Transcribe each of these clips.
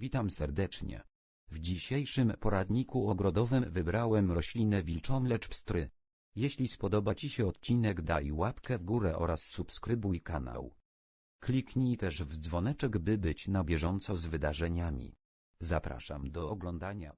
Witam serdecznie. W dzisiejszym poradniku ogrodowym wybrałem roślinę wilczomlecz pstry. Jeśli spodoba Ci się odcinek daj łapkę w górę oraz subskrybuj kanał. Kliknij też w dzwoneczek by być na bieżąco z wydarzeniami. Zapraszam do oglądania.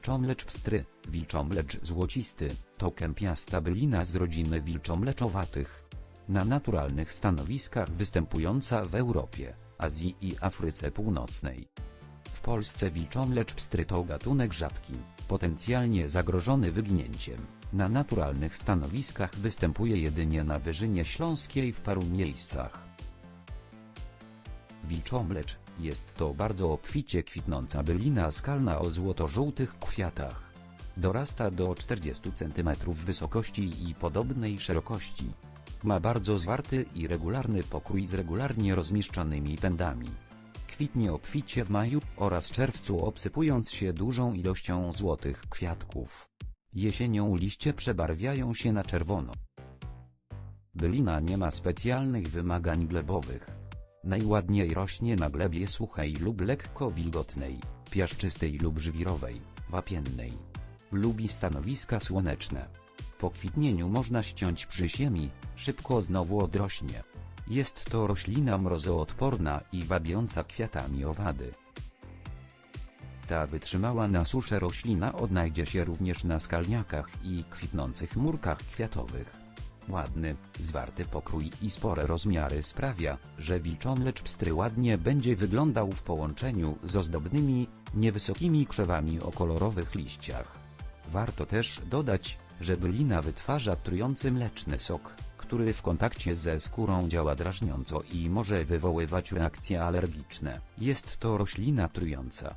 Wilczomlecz pstry, wilczomlecz złocisty, to kępiasta bylina z rodziny wilczomleczowatych. Na naturalnych stanowiskach występująca w Europie, Azji i Afryce Północnej. W Polsce wilczomlecz pstry to gatunek rzadki, potencjalnie zagrożony wyginięciem. Na naturalnych stanowiskach występuje jedynie na Wyżynie Śląskiej w paru miejscach. Wilczomlecz jest to bardzo obficie kwitnąca bylina skalna o złoto-żółtych kwiatach. Dorasta do 40 cm wysokości i podobnej szerokości. Ma bardzo zwarty i regularny pokrój z regularnie rozmieszczonymi pędami. Kwitnie obficie w maju oraz czerwcu obsypując się dużą ilością złotych kwiatków. Jesienią liście przebarwiają się na czerwono. Bylina nie ma specjalnych wymagań glebowych. Najładniej rośnie na glebie suchej lub lekko wilgotnej, piaszczystej lub żwirowej, wapiennej. Lubi stanowiska słoneczne. Po kwitnieniu można ściąć przy ziemi, szybko znowu odrośnie. Jest to roślina mrozoodporna i wabiąca kwiatami owady. Ta wytrzymała na suszę roślina odnajdzie się również na skalniakach i kwitnących murkach kwiatowych. Ładny, zwarty pokrój i spore rozmiary sprawia, że wilczomlecz pstry ładnie będzie wyglądał w połączeniu z ozdobnymi, niewysokimi krzewami o kolorowych liściach. Warto też dodać, że bylina wytwarza trujący mleczny sok, który w kontakcie ze skórą działa drażniąco i może wywoływać reakcje alergiczne. Jest to roślina trująca.